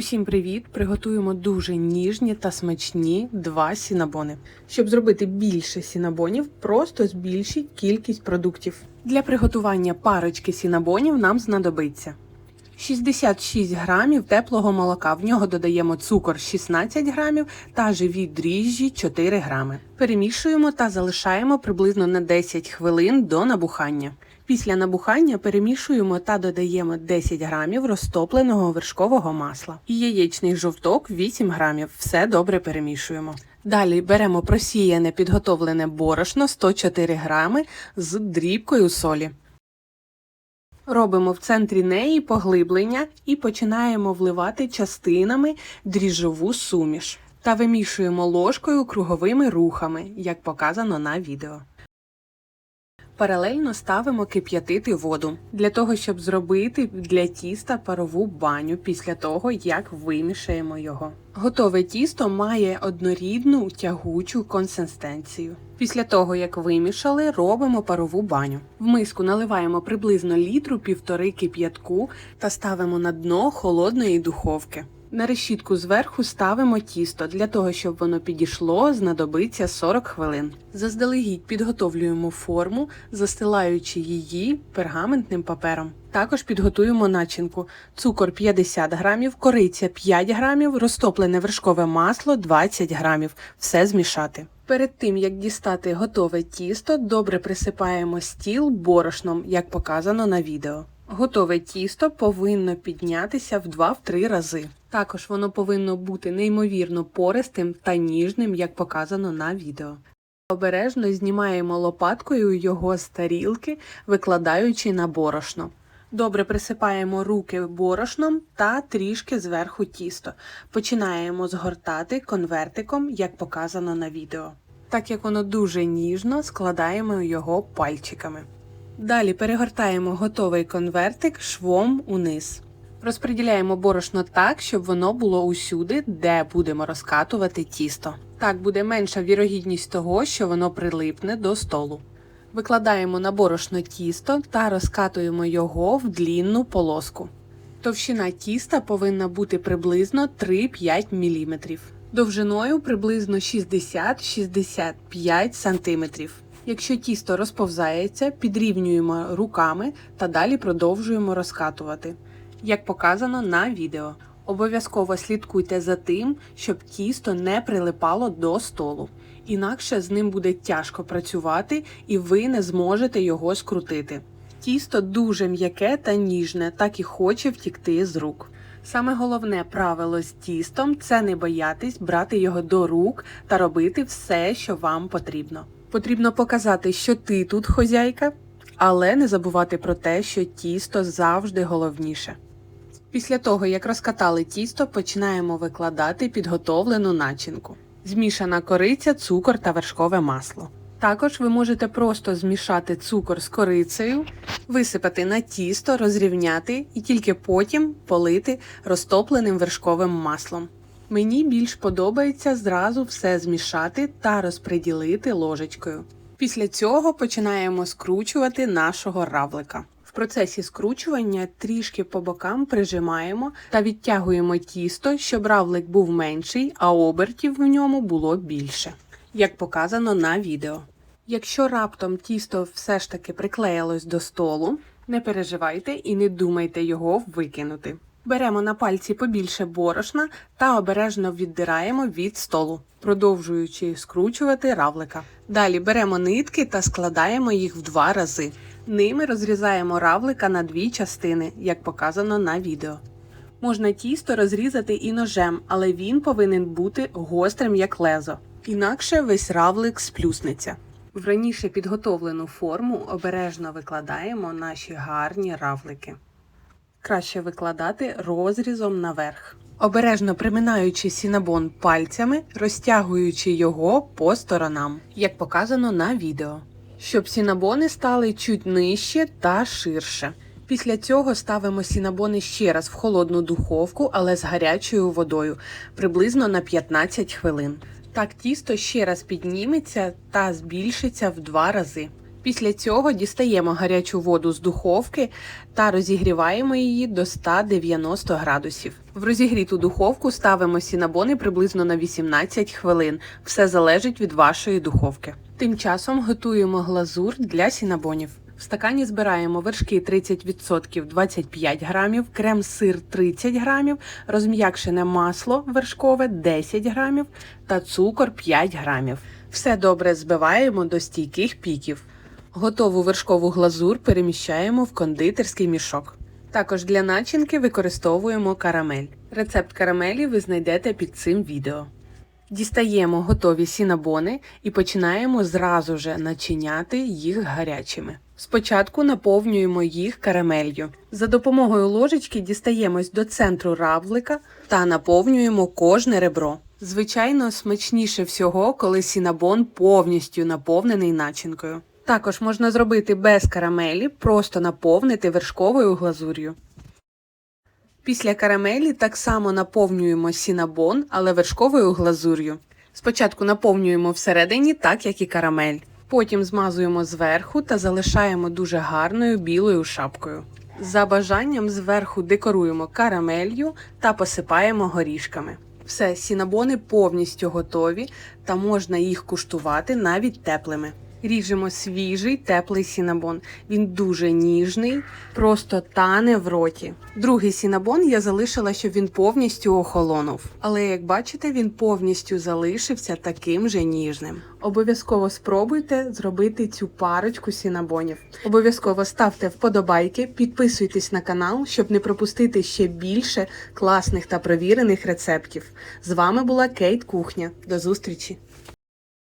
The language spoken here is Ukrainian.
Усім привіт! Приготуємо дуже ніжні та смачні два сінабони. Щоб зробити більше сінабонів, просто збільшіть кількість продуктів. Для приготування парочки сінабонів нам знадобиться 66 грамів теплого молока. В нього додаємо цукор 16 грамів та живі дріжджі 4 грами. Перемішуємо та залишаємо приблизно на 10 хвилин до набухання. Після набухання перемішуємо та додаємо 10 грамів розтопленого вершкового масла яєчний жовток 8 грамів. Все добре перемішуємо. Далі беремо просіяне підготовлене борошно 104 грами з дрібкою солі. Робимо в центрі неї поглиблення і починаємо вливати частинами дріжджову суміш та вимішуємо ложкою круговими рухами, як показано на відео. Паралельно ставимо кип'ятити воду для того, щоб зробити для тіста парову баню після того, як вимішаємо його. Готове тісто має однорідну тягучу консистенцію. Після того, як вимішали, робимо парову баню. В миску наливаємо приблизно літру півтори кип'ятку та ставимо на дно холодної духовки. На решітку зверху ставимо тісто. Для того, щоб воно підійшло, знадобиться 40 хвилин. Заздалегідь підготовлюємо форму, застилаючи її пергаментним папером. Також підготуємо начинку: цукор 50 грамів, кориця 5 грамів, розтоплене вершкове масло 20 грамів. Все змішати. Перед тим як дістати готове тісто, добре присипаємо стіл борошном, як показано на відео. Готове тісто повинно піднятися в 2-3 рази. Також воно повинно бути неймовірно пористим та ніжним, як показано на відео. Обережно знімаємо лопаткою його з тарілки, викладаючи на борошно. Добре присипаємо руки борошном та трішки зверху тісто. Починаємо згортати конвертиком, як показано на відео. Так як воно дуже ніжно, складаємо його пальчиками. Далі перегортаємо готовий конвертик швом униз. Розподіляємо борошно так, щоб воно було усюди, де будемо розкатувати тісто. Так буде менша вірогідність того, що воно прилипне до столу. Викладаємо на борошно тісто та розкатуємо його в длінну полоску. Товщина тіста повинна бути приблизно 3-5 мм, довжиною приблизно 60-65 см. Якщо тісто розповзається, підрівнюємо руками та далі продовжуємо розкатувати, як показано на відео. Обов'язково слідкуйте за тим, щоб тісто не прилипало до столу, інакше з ним буде тяжко працювати і ви не зможете його скрутити. Тісто дуже м'яке та ніжне, так і хоче втікти з рук. Саме головне правило з тістом це не боятись брати його до рук та робити все, що вам потрібно. Потрібно показати, що ти тут хозяйка, але не забувати про те, що тісто завжди головніше. Після того, як розкатали тісто, починаємо викладати підготовлену начинку. Змішана кориця, цукор та вершкове масло. Також ви можете просто змішати цукор з корицею, висипати на тісто, розрівняти і тільки потім полити розтопленим вершковим маслом. Мені більш подобається зразу все змішати та розподілити ложечкою. Після цього починаємо скручувати нашого равлика. В процесі скручування трішки по бокам прижимаємо та відтягуємо тісто, щоб равлик був менший, а обертів в ньому було більше, як показано на відео. Якщо раптом тісто все ж таки приклеїлось до столу, не переживайте і не думайте його викинути. Беремо на пальці побільше борошна та обережно віддираємо від столу, продовжуючи скручувати равлика. Далі беремо нитки та складаємо їх в два рази. Ними розрізаємо равлика на дві частини, як показано на відео. Можна тісто розрізати і ножем, але він повинен бути гострим як лезо, інакше весь равлик сплюснеться. В раніше підготовлену форму обережно викладаємо наші гарні равлики. Краще викладати розрізом наверх. Обережно приминаючи сінабон пальцями, розтягуючи його по сторонам, як показано на відео, щоб сінабони стали чуть нижче та ширше. Після цього ставимо сінабони ще раз в холодну духовку, але з гарячою водою, приблизно на 15 хвилин. Так тісто ще раз підніметься та збільшиться в два рази. Після цього дістаємо гарячу воду з духовки та розігріваємо її до 190 градусів. В розігріту духовку ставимо сінабони приблизно на 18 хвилин. Все залежить від вашої духовки. Тим часом готуємо глазур для сінабонів. В стакані збираємо вершки 30% 25 грамів, крем-сир 30 грамів, розм'якшене масло вершкове 10 грамів та цукор 5 грамів. Все добре збиваємо до стійких піків. Готову вершкову глазур переміщаємо в кондитерський мішок. Також для начинки використовуємо карамель. Рецепт карамелі ви знайдете під цим відео. Дістаємо готові сінабони і починаємо зразу же начиняти їх гарячими. Спочатку наповнюємо їх карамелью. За допомогою ложечки дістаємось до центру равлика та наповнюємо кожне ребро. Звичайно, смачніше всього, коли сінабон повністю наповнений начинкою. Також можна зробити без карамелі, просто наповнити вершковою глазур'ю. Після карамелі так само наповнюємо сінабон, але вершковою глазур'ю. Спочатку наповнюємо всередині, так як і карамель. Потім змазуємо зверху та залишаємо дуже гарною білою шапкою. За бажанням зверху декоруємо карамелью та посипаємо горішками. Все, сінабони повністю готові та можна їх куштувати навіть теплими. Ріжемо свіжий теплий сінабон. Він дуже ніжний, просто тане в роті. Другий сінабон я залишила, щоб він повністю охолонув. Але як бачите, він повністю залишився таким же ніжним. Обов'язково спробуйте зробити цю парочку сінабонів. Обов'язково ставте вподобайки, підписуйтесь на канал, щоб не пропустити ще більше класних та провірених рецептів. З вами була Кейт Кухня. До зустрічі!